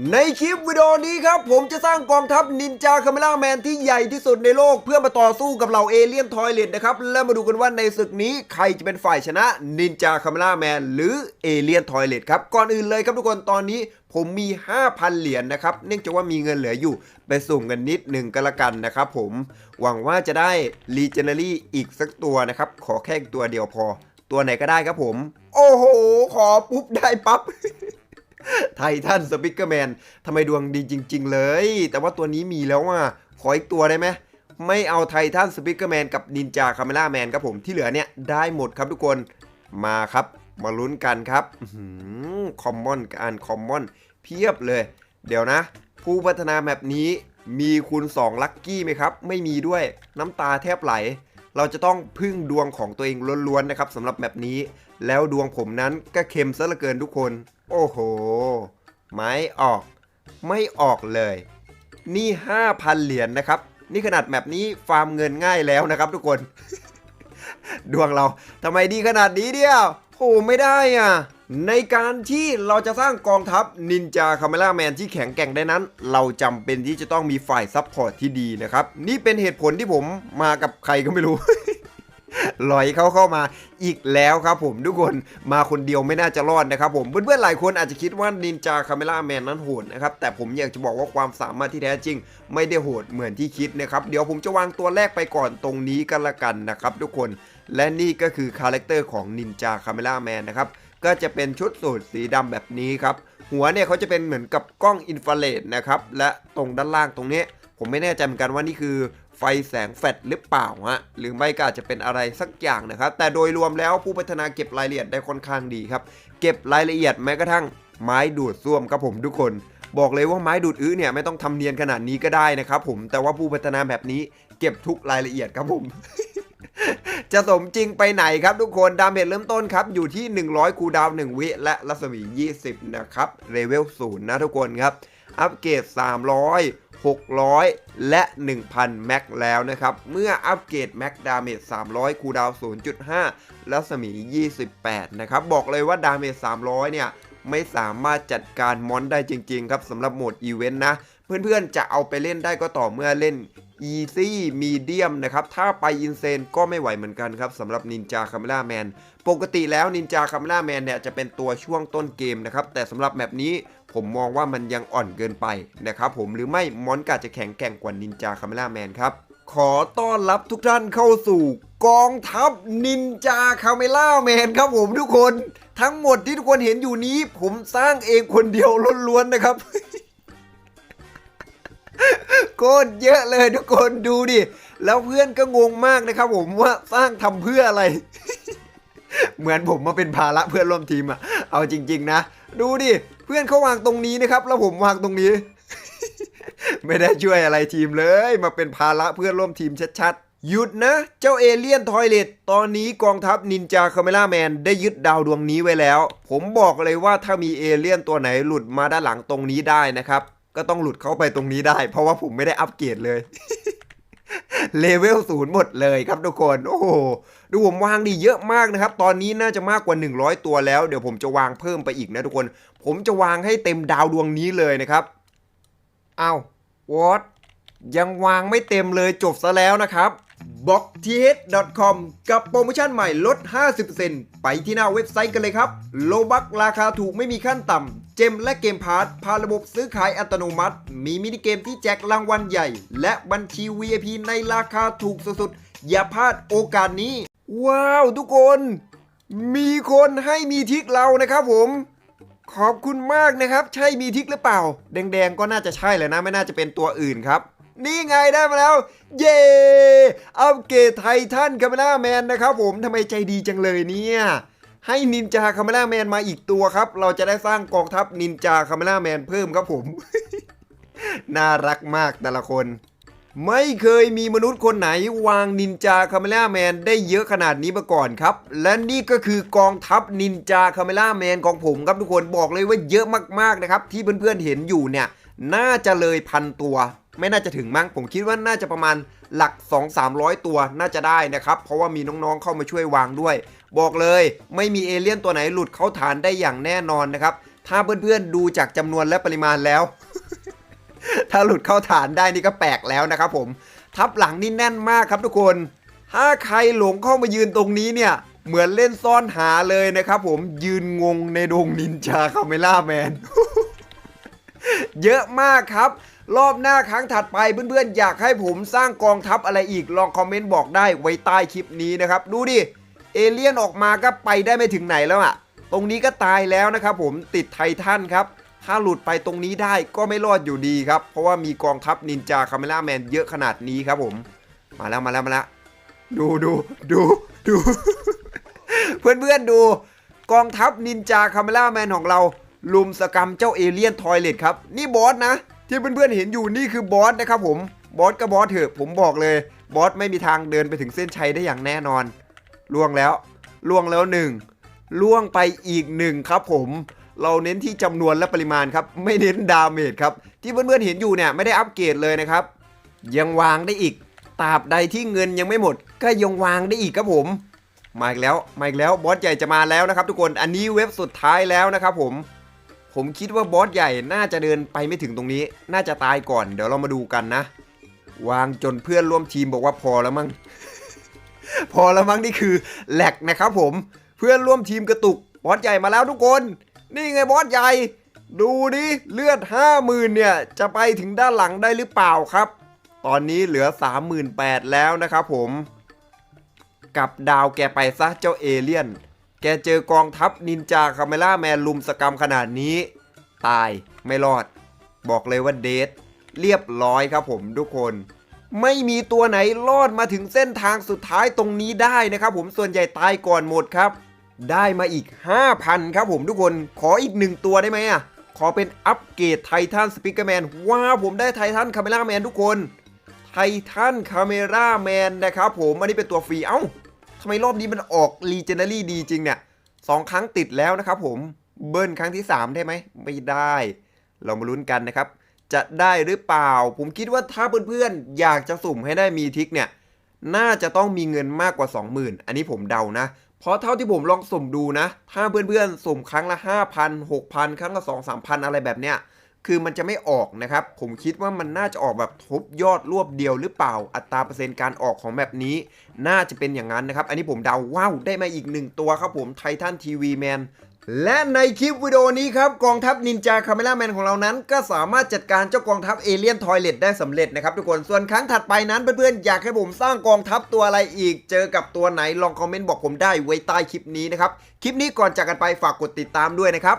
ในคลิปวิดีโอนี้ครับ ผมจะสร้างกองทัพนินจาคาเมล่าแมนที่ใหญ่ที่สุดในโลก เพื่อมาต่อสู้กับเหล่าเอเลี่ยนทอยเลตนะครับ แล้วมาดูกันว่าในศึกนี้ใครจะเป็นฝ่ายชนะนินจาคาเมล่าแมนหรือเอเลี่ยนทอยเลตครับ ก่อนอื่นเลยครับทุกคนตอนนี้ผมมี 5,000 เหรียญนะครับ เนื่องจากว่ามีเงินเหลืออยู่ ไปสุ่มกันนิดหนึ่งกันละกันนะครับผมหวังว่าจะได้รีเจเนอรี่อีกสักตัวนะครับขอแค่ตัวเดียวพอ ตัวไหนก็ได้ครับผม โอ้โห ขอปุ๊บได้ปั๊บ ไททันสปิกเกอร์แมนทำไมดวงดีจริง ๆ เลย แต่ว่าตัวนี้มีแล้วอะขออีกตัวได้ไหมไม่เอาไททันสปิกเกอร์แมนกับนินจาคาเมล่าแมนครับผมที่เหลือเนี่ยได้หมดครับทุกคนมาครับ มาลุ้นกันครับคอมมอนกับอันคอมมอนเพียบเลย เดี๋ยวนะ ผู้พัฒนาแบบนี้มีคูณ2ลัคกี้ไหมครับ ไม่มีด้วยน้ำตาแทบไหล เราจะต้องพึ่งดวงของตัวเองล้วนๆนะครับสำหรับแบบนี้ แล้วดวงผมนั้นก็เค็มซะเหลือเกินทุกคน โอ้โห ไม่ออก ไม่ออกเลย นี่ 5,000 เหรียญนะครับ นี่ขนาดแบบนี้ฟาร์มเงินง่ายแล้วนะครับทุกคน ดวงเราทำไมดีขนาดนี้เดียวโอ้ไม่ได้อะ ในการที่เราจะสร้างกองทัพนินจาคาเมล่าแมนที่แข็งแกร่งได้นั้น เราจำเป็นที่จะต้องมีฝ่ายซัพพอร์ตที่ดีนะครับ นี่เป็นเหตุผลที่ผมมากับใครก็ไม่รู้ ลอยเข้าเข้ามาอีกแล้วครับผมทุกคนมาคนเดียวไม่น่าจะรอดนะครับผมเพื่อนๆหลายคนอาจจะคิดว่านินจาคาเมล่าแมนนั้นโหดนะครับแต่ผมอยากจะบอกว่าความสามารถที่แท้จริง ไม่ได้โหดเหมือนที่คิดนะครับเดี๋ยวผมจะวางตัวแรกไปก่อนตรงนี้กันละกันนะครับทุกคนและนี่ก็คือคาแรคเตอร์ของนินจาคาเมล่าแมนนะครับก็จะเป็นชุดสูทสีดำแบบนี้ครับหัวเนี่ยเขาจะเป็นเหมือนกับกล้องอินฟราเรดนะครับและตรงด้านล่างตรงนี้ผมไม่แน่ใจเหมือนกันว่านี่คือ ฟแสงแฟลชหรือเปล่าฮะหรือไม่ก็อาจจะเป็นอะไรสักอย่างนะครับ แต่โดยรวมแล้วผู้พัฒนาเก็บรายละเอียดได้ค่อนข้างดีครับ เก็บรายละเอียดแม้กระทั่งไม้ดูดซ่วมครับผมทุกคนบอกเลยว่าไม้ดูดอื้อเนี่ยไม่ต้องทำเนียนขนาดนี้ก็ได้นะครับผมแต่ว่าผู้พัฒนาแบบนี้เก็บทุกรายละเอียดครับผม จะสมจริงไปไหนครับทุกคนดาเมจเริ่มต้นครับ อยู่ที่ 100 คูดาวน์1วิและรัศมี 20 นะครับเลเวล0นะทุกคนครับ อัปเกรด300 600 และ 1,000 แม็กแล้วนะครับ เมื่ออัปเกรดแม็กดาเมจ300 คูดาวน์0.5 รัศมี 28 นะครับ บอกเลยว่าดาเมจ300 เนี่ย ไม่สามารถจัดการมอนได้จริง ๆ ครับสำหรับโหมดอีเวนต์นะ เพื่อนๆ จะเอาไปเล่นได้ก็ต่อเมื่อเล่น Easy Medium นะครับ ถ้าไป Insane ก็ไม่ไหวเหมือนกันครับสำหรับ Ninja Camera Man ปกติแล้ว Ninja Camera Man เนี่ยจะเป็นตัวช่วงต้นเกมนะครับ แต่สำหรับแมปนี้ ผมมองว่ามันยังอ่อนเกินไปนะครับผมหรือไม่มอนกาจะแข็งแกร่งกว่า Ninja Camera Man ครับขอต้อนรับทุกท่านเข้าสู่กองทัพนินจาคาเมล่าแมนครับผมทุกคนทั้งหมดที่ทุกคนเห็นอยู่นี้ ผมสร้างเองคนเดียวล้วนๆนะครับโคตรเยอะเลยทุกคนดูดิ แล้วเพื่อนก็งงมากนะครับผมว่าสร้างทำเพื่ออะไร เหมือนผมมาเป็นภาระเพื่อนร่วมทีมอะเอาจริง ๆ นะ ดูดิ เพื่อนเขาวางตรงนี้นะครับ แล้วผมวางตรงนี้ ไม่ได้ช่วยอะไรทีมเลย มาเป็นภาระเพื่อนร่วมทีมชัดๆ หยุดนะ เจ้าเอเลี่ยนทอยเลตตอนนี้กองทัพนินจาคาเมล่าแมนได้ยึดดาวดวงนี้ไว้แล้ว ผมบอกเลยว่าถ้ามีเอเลี่ยนตัวไหนหลุดมาด้านหลังตรงนี้ได้นะครับ ก็ต้องหลุดเข้าไปตรงนี้ได้ เพราะว่าผมไม่ได้อัปเกรดเลย เลเวลศูนย์หมดเลยครับทุกคน โอ้โห ดูผมวางดีเยอะมากนะครับ ตอนนี้น่าจะมากกว่า 100 ตัวแล้ว เดี๋ยวผมจะวางเพิ่มไปอีกนะทุกคน ผมจะวางให้เต็มดาวดวงนี้เลยนะครับอ้าววอตยังวางไม่เต็มเลยจบซะแล้วนะครับ b o x t h c o m กับโปรโมชั่นใหม่ลด 50%ไปที่หน้าเว็บไซต์กันเลยครับ โลบักราคาถูกไม่มีขั้นต่ำ เจมและเกมพาร์ทผ่านระบบซื้อขายอัตโนมัติ มีมินิเกมที่แจกรางวัลใหญ่ และบัญชี VIP ในราคาถูกสุดๆ อย่าพลาดโอกาสนี้ ว้าวทุกคน มีคนให้มีทิกเรานะครับผม ขอบคุณมากนะครับ ใช่มีทิกหรือเปล่า แดงๆก็น่าจะใช่แหละนะ ไม่น่าจะเป็นตัวอื่นครับ นี่ไงได้มาแล้ว เย้อัปเกรดไททันคาเมล่าแมนนะครับผมทำไมใจดีจังเลยเนี่ยให้นินจาคาเมล่าแมนมาอีกตัวครับ เราจะได้สร้างกองทัพนินจาคาเมล่าแมนเพิ่มครับผม น่ารักมากแต่ละคน ไม่เคยมีมนุษย์คนไหนวางนินจาคาเมล่าแมนได้เยอะขนาดนี้มาก่อนครับ และนี่ก็คือกองทัพนินจาคาเมล่าแมนของผมครับทุกคนบอกเลยว่าเยอะมากๆนะครับ ที่เพื่อนๆเห็นอยู่เนี่ย น่าจะเลยพันตัว ไม่น่าจะถึงมั้งผมคิดว่าน่าจะประมาณหลัก 2-300 ตัวน่าจะได้นะครับ เพราะว่ามีน้องๆเข้ามาช่วยวางด้วย บอกเลยไม่มีเอเลี่ยนตัวไหนหลุดเข้าฐานได้อย่างแน่นอนนะครับ ถ้าเพื่อนๆดูจากจำนวนและปริมาณแล้ว ถ้าหลุดเข้าฐานได้นี่ก็แปลกแล้วนะครับผม ทับหลังนี่แน่นมากครับทุกคน ถ้าใครหลงเข้ามายืนตรงนี้เนี่ยเหมือนเล่นซ่อนหาเลยนะครับผมยืนงงในดงนินจาคาเมล่าแมน เยอะมากครับ รอบหน้าครั้งถัดไปเพื่อนๆ อยากให้ผมสร้างกองทัพอะไรอีกลองคอมเมนต์บอกได้ไว้ใต้คลิปนี้นะครับ ดูดิ เอเลี่ยนออกมาก็ไปได้ไม่ถึงไหนแล้วอะตรงนี้ก็ตายแล้วนะครับผมติดไททันครับ ถ้าหลุดไปตรงนี้ได้ก็ไม่รอดอยู่ดีครับ เพราะว่ามีกองทัพนินจาคาเมล่าแมนเยอะขนาดนี้ครับผม มาแล้วมาแล้วมาแล้วดูดูดูดู เพื่อนๆดู กองทัพนินจาคาเมล่าแมนของเรา ลุมสกรรมเจ้าเอเลี่ยนทอยเลตครับ นี่บอสนะ ที่เพื่อนๆเห็นอยู่นี่คือบอสนะครับผมบอสก็บอสเถอะผมบอกเลยบอสไม่มีทางเดินไปถึงเส้นชัยได้อย่างแน่นอนล่วงแล้วล่วงแล้วหนึ่งล่วงไปอีกหนึ่งครับผม เราเน้นที่จำนวนและปริมาณครับ ไม่เน้นดาเมจครับ ที่เพื่อนๆเห็นอยู่เนี่ยไม่ได้อัปเกรดเลยนะครับ ยังวางได้อีกตราบใดที่เงินยังไม่หมด ก็ยังวางได้อีกครับผมมาอีกแล้วมาอีกแล้วบอสใหญ่จะมาแล้วนะครับ ทุกคนอันนี้เว็บสุดท้ายแล้วนะครับผม ผมคิดว่าบอสใหญ่น่าจะเดินไปไม่ถึงตรงนี้ น่าจะตายก่อน เดี๋ยวเรามาดูกันนะ วางจนเพื่อนร่วมทีมบอกว่าพอแล้วมั้ง พอแล้วมั้งนี่คือแหลกนะครับผมเพื่อนร่วมทีมกระตุกบอสใหญ่มาแล้วทุกคน นี่ไงบอสใหญ่ ดูดิเลือดห้าหมื่นเนี่ยจะไปถึงด้านหลังได้หรือเปล่าครับ ตอนนี้เหลือ 38,000แล้วนะครับผมกับดาวแกไปซะเจ้าเอเลี่ยน แกเจอกองทัพนินจาคาเมล่าแมนลุมสกรรมขนาดนี้ ตายไม่รอด บอกเลยว่าเดทเรียบร้อยครับผมทุกคน ไม่มีตัวไหนรอดมาถึงเส้นทางสุดท้ายตรงนี้ได้นะครับผมส่วนใหญ่ตายก่อนหมดครับ ได้มาอีก 5,000 ครับผมทุกคนขออีกหนึ่งตัวได้ไหมอะขอเป็นอัปเกรดไททันสปิเกอร์แมนว้าผมได้ไททันคาเมล่าแมนทุกคนไททันคาเมราแมนนะครับผมอันนี้เป็นตัวฟรีเอ้า ทำไมรอบนี้มันออกรีเจน a รี่ดีจริงเนี่ยสองครั้งติดแล้วนะครับผม เบิ้ลครั้งที่ 3 ได้ไหม ไม่ได้ เรามาลุ้นกันนะครับ จะได้หรือเปล่า ผมคิดว่าถ้าเพื่อนๆ อยากจะสุ่มให้ได้มีทิกเนี่ย น่าจะต้องมีเงินมากกว่า 20,000 อันนี้ผมเดานะ เพราะเท่าที่ผมลองสุ่มดูนะ ถ้าเพื่อนๆ สุ่มครั้งละ 5,000 6,000 ครั้งละ 2-3,000 อะไรแบบเนี้ย คือมันจะไม่ออกนะครับ ผมคิดว่ามันน่าจะออกแบบทบยอดรวบเดียวหรือเปล่า อัตราเปอร์เซ็นต์การออกของแบบนี้ น่าจะเป็นอย่างนั้นนะครับ อันนี้ผมเดาว้าวได้มาอีกหนึ่งตัวครับผมไททันทีวีแมนและในคลิปวิดีโอนี้ครับกองทัพนินจาคาเมล่าแมนของเรานั้น ก็สามารถจัดการเจ้ากองทัพเอเลี่ยนทอยเลตได้สำเร็จนะครับทุกคนส่วนครั้งถัดไปนั้นเพื่อนๆอยากให้ผมสร้างกองทัพตัวอะไรอีก เจอกับตัวไหนลองคอมเมนต์บอกผมได้ไว้ใต้คลิปนี้นะครับคลิปนี้ก่อนจากกันไปฝากกดติดตามด้วยนะครับ